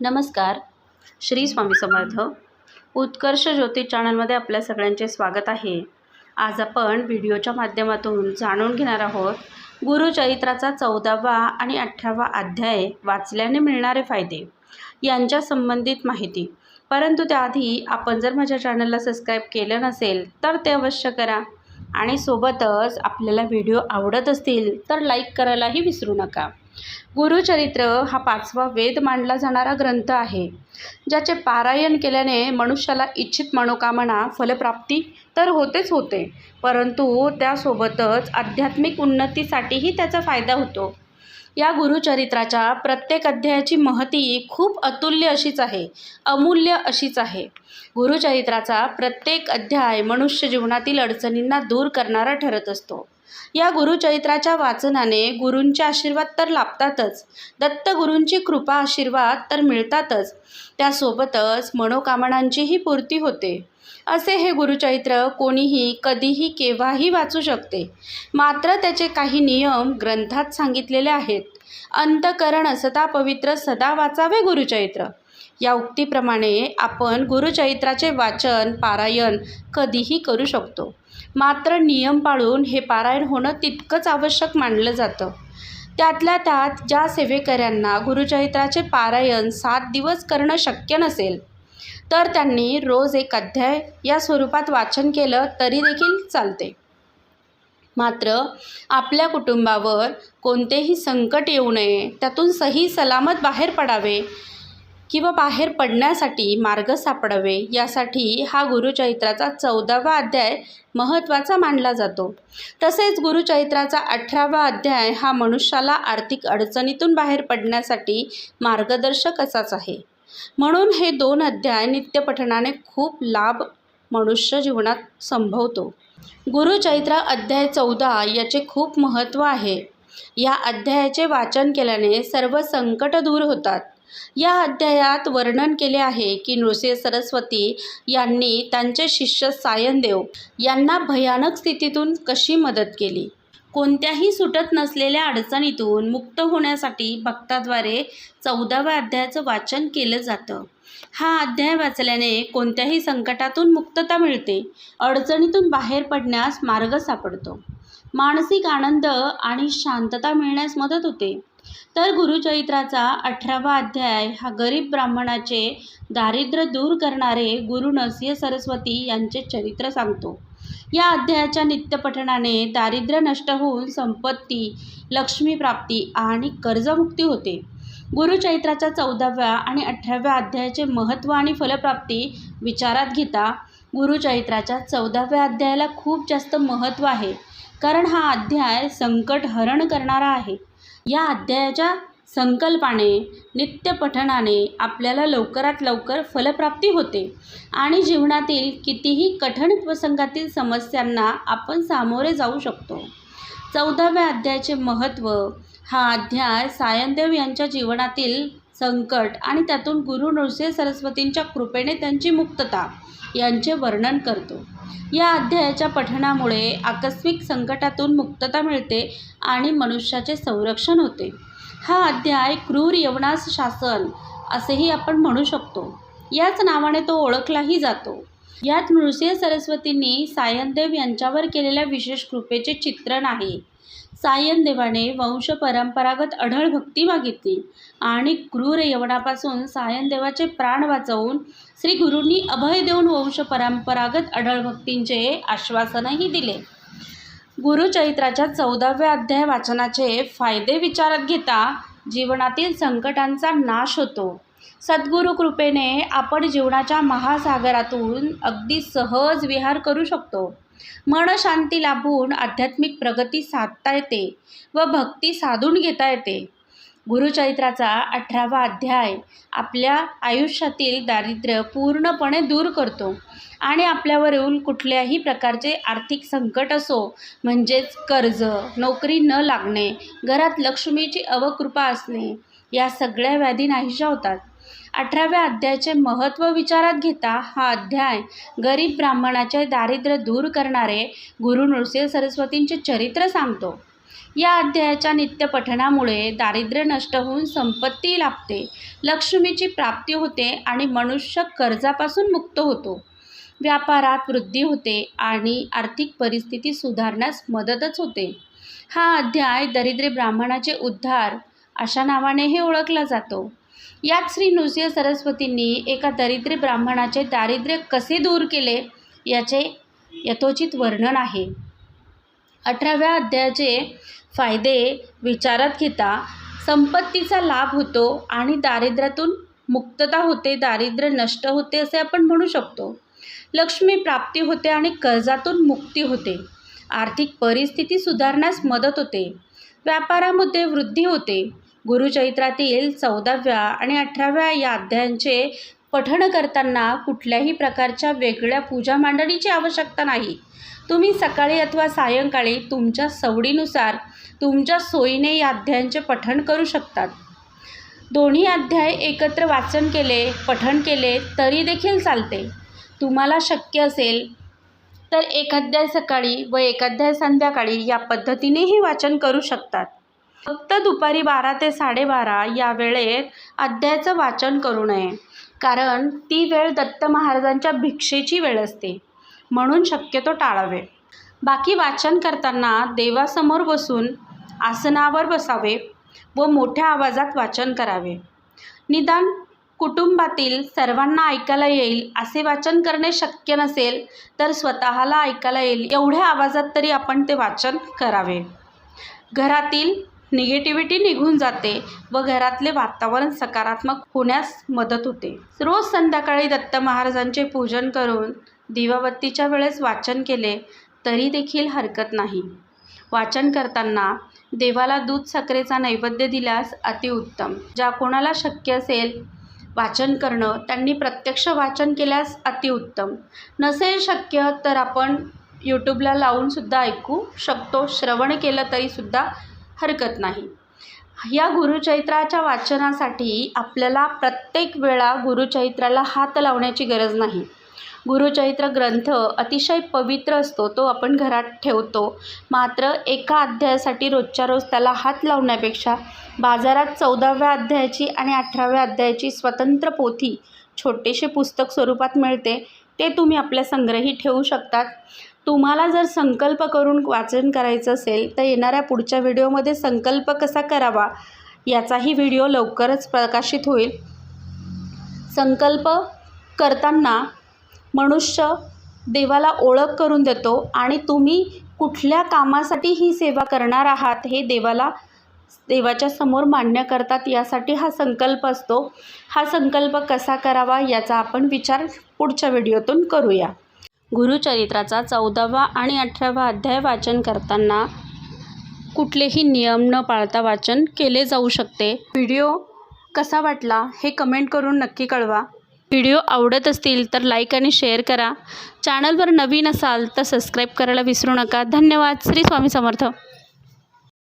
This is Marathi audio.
नमस्कार. श्री स्वामी समर्थ. उत्कर्ष ज्योतिष चॅनलमध्ये आपल्या सगळ्यांचे स्वागत आहे. आज आपण व्हिडिओच्या माध्यमातून जाणून घेणार आहोत गुरुचरित्राचा चौदावा आणि अठरावा अध्याय वाचल्याने मिळणारे फायदे यांच्या संबंधित माहिती. परंतु त्याआधी आपण जर माझ्या चॅनलला सबस्क्राईब केलं नसेल तर ते अवश्य करा. आणि सोबतच आपल्याला व्हिडिओ आवडत असतील तर लाईक करायलाही विसरू नका. गुरुचरित्र हा पाचवा वेद मानला जाणारा ग्रंथ आहे ज्याचे पारायण केल्याने मनुष्याला इच्छित मनोकामना फलप्राप्ती तर होतेच होते परंतु त्यासोबतच आध्यात्मिक उन्नतीसाठीही त्याचा फायदा होतो. या गुरुचरित्राच्या प्रत्येक अध्यायाची महती खूप अतुल्य अशीच आहे अमूल्य अशीच आहे. गुरुचरित्राचा प्रत्येक अध्याय मनुष्य जीवनातील अडचणींना दूर करणारा ठरत असतो. या गुरुचरित्राच्या वाचनाने गुरूंचे आशीर्वाद तर लाभतातच. दत्तगुरूंची कृपा आशीर्वाद तर मिळतातच. त्यासोबतच मनोकामनांचीही पूर्ती होते. असे हे गुरुचरित्र कोणीही कधीही केव्हाही वाचू शकते. मात्र त्याचे काही नियम ग्रंथात सांगितलेले आहेत. अंतकरण असता पवित्र सदा वाचावे गुरुचरित्र. या उक्तीप्रमाणे आपण गुरुचरित्राचे वाचन पारायण कधीही करू शकतो. मात्र नियम पाळून हे पारायण होणं तितकंच आवश्यक मानलं जातं. त्यातल्या त्यात ज्या सेवेकऱ्यांना गुरुचरित्राचे पारायण सात दिवस करणं शक्य नसेल तर त्यांनी रोज एक अध्याय या स्वरूपात वाचन केलं तरी देखील चालते. मात्र आपल्या कुटुंबावर कोणतेही संकट येऊ नये त्यातून सही सलामत बाहेर पडावे किंवा बाहेर पडण्यासाठी मार्ग सापडावे यासाठी हा गुरुचरित्राचा चौदावा अध्याय महत्त्वाचा मानला जातो. तसेच गुरुचरित्राचा अठरावा अध्याय हा मनुष्याला आर्थिक अडचणीतून बाहेर पडण्यासाठी मार्गदर्शक असाच आहे. म्हणून हे दोन अध्याय नित्यपठणाने खूप लाभ मनुष्य जीवनात संभवतो. गुरुचैत्र अध्याय चौदा याचे खूप महत्त्व आहे. या अध्यायाचे वाचन केल्याने सर्व संकट दूर होतात. या अध्यायात वर्णन केले आहे की नृसिंह सरस्वती यांनी त्यांचे शिष्य सायनदेव यांना भयानक स्थितीतून कशी मदत केली? कोणत्याही सुटत नसलेल्या अडचणीतून मुक्त होण्यासाठी भक्ताद्वारे चौदाव्या अध्यायाचं वाचन केलं जातं. हा अध्याय वाचल्याने कोणत्याही संकटातून मुक्तता मिळते अडचणीतून बाहेर पडण्यास मार्ग सापडतो. मानसिक आनंद आणि शांतता मिळण्यास मदत होते. तर गुरुचरित्राचा अठरावा अध्याय हा गरीब ब्राह्मणाचे दारिद्र्य दूर करणारे गुरु नरसिंह सरस्वती यांचे चरित्र सांगतो. या अध्यायाच्या नित्यपठणाने दारिद्र्य नष्ट होऊन संपत्ती लक्ष्मीप्राप्ती आणि कर्जमुक्ती होते. गुरुचरित्राच्या चौदाव्या आणि अठराव्या अध्यायाचे महत्त्व आणि फलप्राप्ती विचारात घेता गुरुचरित्राच्या चौदाव्या अध्यायाला खूप जास्त महत्त्व आहे. कारण हा अध्याय संकट हरण करणारा आहे. या अध्यायाच्या संकल्पाने नित्यपठणाने आपल्याला लवकरात लवकर फलप्राप्ती होते आणि जीवनातील कितीही कठीण प्रसंगातील समस्यांना आपण सामोरे जाऊ शकतो. चौदाव्या अध्यायाचे महत्त्व हा अध्याय सायनदेव यांच्या जीवनातील संकट आणि त्यातून गुरु नृसिंह सरस्वतींच्या कृपेने त्यांची मुक्तता यांचे वर्णन करतो. या अध्यायाच्या पठणामुळे आकस्मिक संकटातून मुक्तता मिळते आणि मनुष्याचे संरक्षण होते. हा अध्याय क्रूर यवनास शासन असेही आपण म्हणू शकतो. याच नावाने तो ओळखलाही जातो. यात नृसिंह सरस्वतींनी सायनदेव यांच्यावर केलेल्या विशेष कृपेचे चित्रण आहे. सायनदेवाने वंश परंपरागत अढळ भक्ती मागितली आणि क्रूर यवनापासून सायनदेवाचे प्राण वाचवून श्री गुरूंनी अभय देऊन वंश परंपरागत अढळ भक्तींचे आश्वासनही दिले. गुरुचरित्राच्या चौदाव्या अध्याय वाचनाचे फायदे विचारात घेता जीवनातील संकटांचा नाश होतो. सद्गुरू कृपेने आपण जीवनाच्या महासागरातून अगदी सहज विहार करू शकतो. मन शांती लाभून आध्यात्मिक प्रगती साधता येते व भक्ती साधून घेता येते. गुरुचरित्राचा अठरावा अध्याय आपल्या आयुष्यातील दारिद्र्य पूर्णपणे दूर करतो आणि आपल्यावरील कुठल्याही प्रकारचे आर्थिक संकट असो म्हणजेच कर्ज नोकरी न लागणे घरात लक्ष्मीची अवकृपा असणे या सगळ्या व्याधी नाहीशा होतात. अठराव्या अध्यायाचे महत्त्व विचारात घेता हा अध्याय गरीब ब्राह्मणाचे दारिद्र्य दूर करणारे गुरु नृसिंह सरस्वतींचे चरित्र सांगतो. या अध्यायाच्या नित्यपठणामुळे दारिद्र्य नष्ट होऊन संपत्ती लाभते लक्ष्मीची प्राप्ती होते आणि मनुष्य कर्जापासून मुक्त होतो. व्यापारात वृद्धी होते आणि आर्थिक परिस्थिती सुधारण्यास मदतच होते. हा अध्याय दरिद्र ब्राह्मणाचे उद्धार अशा नावानेही ओळखला जातो. यात श्री नृसिंह सरस्वतींनी एका दरिद्र ब्राह्मणाचे दारिद्र्य कसे दूर केले याचे यथोचित वर्णन आहे. अठराव्या अध्यायाचे फायदे विचारात घेता संपत्तीचा लाभ होतो आणि दारिद्र्यातून मुक्तता होते दारिद्र्य नष्ट होते असे आपण म्हणू शकतो. लक्ष्मी प्राप्ती होते आणि कर्जातून मुक्ती होते. आर्थिक परिस्थिती सुधारण्यास मदत होते. व्यापारामध्ये वृद्धी होते. गुरुचरित्रातील चौदाव्या आणि अठराव्या या अध्यायांचे पठण करताना कुठल्याही प्रकारच्या वेगळ्या पूजा मांडणीची आवश्यकता नाही. तुम्ही सकाळी अथवा सायंकाळी तुमच्या सवडीनुसार तुमच्या सोयीने या अध्यायांचे पठण करू शकतात. दोन्ही अध्याय एकत्र वाचन केले पठण केले तरी देखील चालते. तुम्हाला शक्य असेल तर एकाध्याय सकाळी व एकाध्याय संध्याकाळी या पद्धतीनेही वाचन करू शकतात. फक्त दुपारी बारा ते साडेबारा या वेळेत अध्यायाचं वाचन करू नये. कारण ती वेळ दत्त महाराजांच्या भिक्षेची वेळ असते. म्हणून शक्यतो टाळावे. बाकी वाचन करताना देवासमोर बसून आसनावर बसावे व मोठ्या आवाजात वाचन करावे. निदान कुटुंबातील सर्वांना ऐकायला येईल असे वाचन करणे शक्य नसेल तर स्वतःला ऐकायला येईल एवढ्या आवाजात तरी आपण ते वाचन करावे. घरातील निगेटिव्हिटी निघून जाते व घरातले वातावरण सकारात्मक होण्यास मदत होते. रोज संध्याकाळी दत्त महाराजांचे पूजन करून दिवाबत्तीच्या वेळेस वाचन केले तरी देखील हरकत नाही. वाचन करताना देवाला दूध साखरेचा नैवेद्य दिल्यास अतिउत्तम ज्या कोणाला शक्य असेल वाचन करणं त्यांनी प्रत्यक्ष वाचन केल्यास अतिउत्तम नसेल शक्य तर आपण यूट्यूबला लावूनसुद्धा ऐकू शकतो. श्रवण केलं तरीसुद्धा हरकत नाही. या गुरुचैत्राच्या वाचनासाठी आपल्याला प्रत्येक वेळा गुरुचैत्राला हात लावण्याची गरज नाही. गुरुचैत्र ग्रंथ अतिशय पवित्र असतो तो आपण घरात ठेवतो. मात्र एका अध्यायासाठी रोजच्या रोज त्याला हात लावण्यापेक्षा बाजारात चौदाव्या अध्यायाची आणि अठराव्या अध्यायाची स्वतंत्र पोथी छोटेसे पुस्तक स्वरूपात मिळते ते तुम्ही आपल्या संग्रही ठेवू शकतात. तुम्हाला जर संकल्प करून वाचन करायचं असेल तर येणाऱ्या पुढच्या व्हिडिओमध्ये संकल्प कसा करावा याचाही व्हिडिओ लवकरच प्रकाशित होईल. संकल्प करताना मनुष्य देवाला ओळख करून देतो आणि तुम्ही कुठल्या कामासाठी ही सेवा करणार आहात हे देवाला देवाच्या समोर मान्य करतात यासाठी हा संकल्प असतो. हा संकल्प कसा करावा याचा आपण विचार पुढच्या व्हिडिओतून करूया. गुरुचरित्राचा चौदावा आणि अठरावा अध्याय वाचन करताना कुठलेही नियम न पाळता वाचन केले जाऊ शकते. व्हिडिओ कसा वाटला हे कमेंट करून नक्की कळवा. व्हिडिओ आवडत असतील तर लाईक आणि शेअर करा. चॅनलवर नवीन असाल तर सबस्क्राईब करायला विसरू नका. धन्यवाद. श्री स्वामी समर्थ.